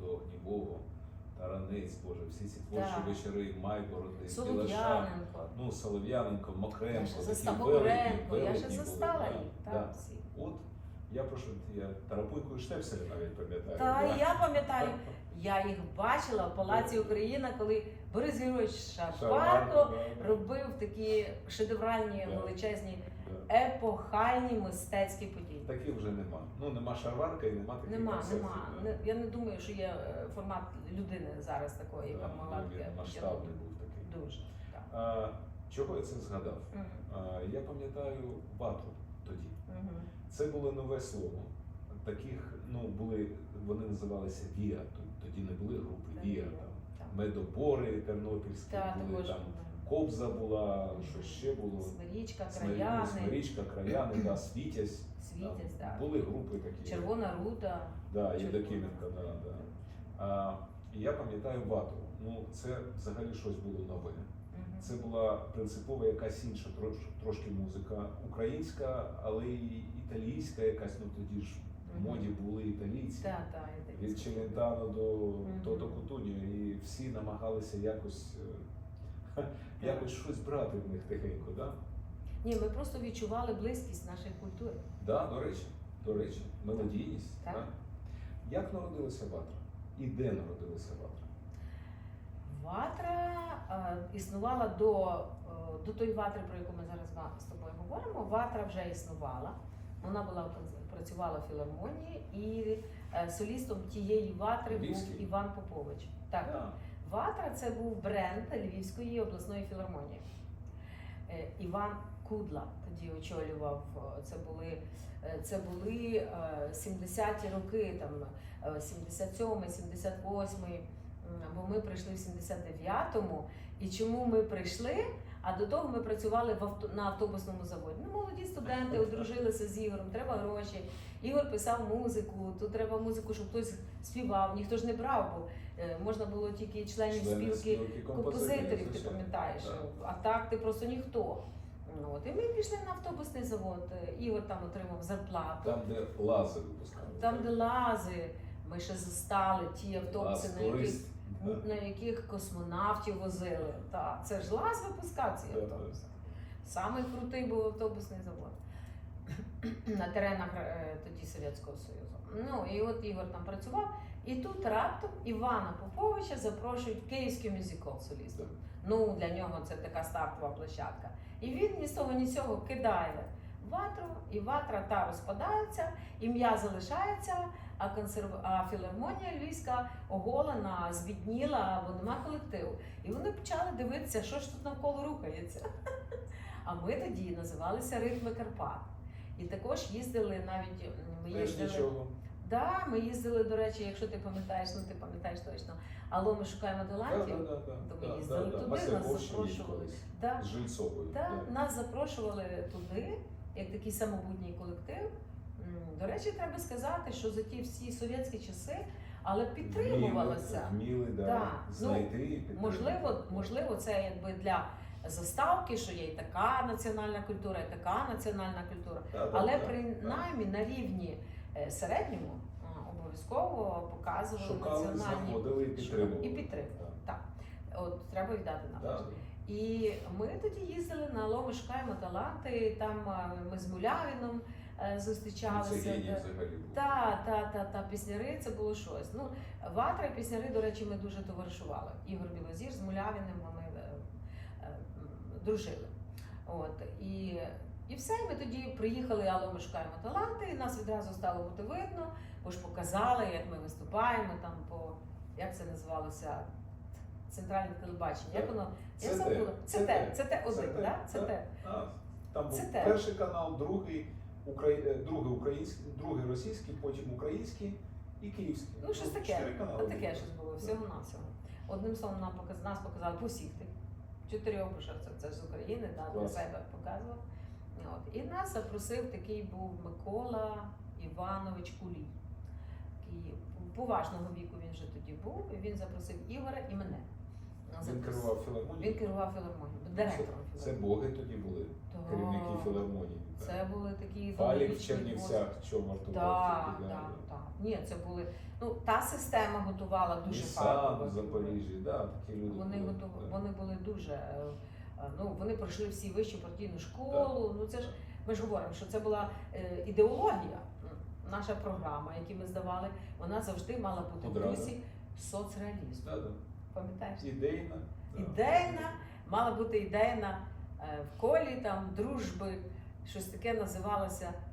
до Німого, Таранець, Боже, всі ці творчі Так. вечори, Майбороди, Білаша, Солов'яненко. ну, Солов'яненко, Я Мокренко, ще такі застала я ще застала їх. да, Так, всі. От я прошу, я Тарапуйку і Штепселя навіть пам'ятаю. Та да. я пам'ятаю, я їх бачила в Палаці Україна, коли Борис Герович Шапарко да, да, робив такі шедевральні величезні епохальні мистецькі події. Таких вже нема. Ну нема Шарварка і нема таких Нема, концертів. нема. да. Не- Я не думаю, що є е, формат людини зараз такої, яка Да, могла він таке масштабний був такий. Дуже. так. А, чого я це згадав? Мгм, А, я пам'ятаю ватру тоді. Це було нове слово. Таких, ну, були, вони називалися Віа. Тоді не були групи Віа. Там медобори тернопільські Так, були, там Кобза була, що ще було. Смирічка, Смирі- краяни, Смирічка, краяни, да, Світязь. Світязь, так. Були групи такі. Червона рута. Да, Червона. Євдокименко, да, да. А, і я пам'ятаю ватру. Ну, це взагалі щось було нове. Це була принципово якась інша трошки музика. Українська, але й італійська якась, ну тоді ж в моді були італійці. Я так Від. Челентано до Мгм. Тото Кутуньо, і всі намагалися якось, е, якось щось брати в них тихенько, да? Ні, ми просто відчували близькість нашої культури. Да, до речі, до речі, мелодійність. Так. Да? Як народилася ватра? І де народилася ватра? Ватра е, існувала до, е, до тої ватри, про яку ми зараз з тобою говоримо. Ватра вже існувала. Вона була працювала в філармонії, і е, солістом тієї ватри Львівський? був Іван Попович. Так, Да. Ватра це був бренд Львівської обласної філармонії. Іван Кудла тоді очолював. Це були, це були е, 70-ті роки, там е, 77-й, 78-й, м, бо ми прийшли в 79-му. І чому ми прийшли? А до того ми працювали в авто, на автобусному заводі. Ну, молоді студенти одружилися з Ігорем, треба гроші. Ігор писав музику, тут треба музику, щоб хтось співав. Ніхто ж не брав, бо е, можна було тільки членів Члени спілки композиторів, ти пам'ятаєш. А так ти просто ніхто. Ну, От. І ми пішли на автобусний завод. Ігор там отримав зарплату. Там, де лази випускали. Там, де лази, ми ще застали ті автобуси, Лаз, на яких. На яких космонавтів возили. Так, це ж лаз випускав ці Да, да. Самий крутий був автобусний завод на теренах е, тоді Совєтського Союзу. Ну і от Ігор там працював, і тут раптом Івана Поповича запрошують Київський мюзикл солістом. Ну, для нього це така стартова площадка. І він ні з того, ні з цього кидає ватру, і ватра та розпадається, ім'я залишається, а, консерв... а філармонія львівська оголена, збідніла, бо нема колективу. І вони почали дивитися, що ж тут навколо рухається. А ми тоді називалися Ритми Карпат. І також їздили навіть ми їздили. нічого. Да, ми їздили, до речі, якщо ти пам'ятаєш, ну ти пам'ятаєш точно. Алло, ми шукаємо Да, талантів. да, да, да, То ми да, їздили да, да. туди, Масляковщині нас запрошували. Да, З Жильцовою. да, да. нас запрошували туди, як такий самобутній колектив. До речі, треба сказати, що за ті всі совєтські часи, але підтримувалося. Вміли, вміли да, Да. Ну, знайти і підтримати. Можливо, можливо, це якби для заставки, що є і така національна культура, і така національна культура. Да, да, Але да, принаймні на рівні е, середньому обов'язково показували Шукали, національні і підтримували. і підтримували. Да. Так, от треба віддати Да. належне. І ми тоді їздили на Ломи шукаємо таланти. Там ми з Мулявіном е, Ну, зустрічалися. Це геній взагалі та, та, та, та пісняри це було щось. Ну, ватра і пісняри, до речі, ми дуже товаришували. Ігор Білозір з Мулявіним ми е, е, дружили. От, і, і все, і ми тоді приїхали, але ми шукаємо таланти, і нас відразу стало бути видно, бо ж показали, як ми виступаємо там по як це називалося? Центральне телебачення. Як воно? Я Це забула. Це те, це те один, так? Це те. Там був перший канал, другий, е, другий український, другий російський, потім український і київський. Ну, щось таке. Чотири. От таке щось було, всього навсього. Одним словом, нам показ... нас показали по всіх тих чотирьох, що це, це з України, да, для себе показував. От. І нас запросив такий був Микола Іванович Кулій. Такий поважного віку він вже тоді був. І він запросив Ігоря і мене. Він керував Він філармонією. керував філармонією, директором Це боги тоді були, Так. керівники філармонії. так. Це були такі Фалів в Чернівцях, що вартував Так, так, да. так. Ні, це були. Ну, та система готувала дуже Нісан в Запоріжжі, да, такі люди. Вони були, готов... да. вони були дуже. е, е, Ну, вони пройшли всі вищу партійну школу. Ну це ж ми ж говоримо, що це була е, ідеологія. Наша програма, яку ми здавали, вона завжди мала бути в дусі соцреалізму. Пам'ятаєш? Ідейна. Ідейна, мала бути ідейна е, в колі там дружби, щось таке називалося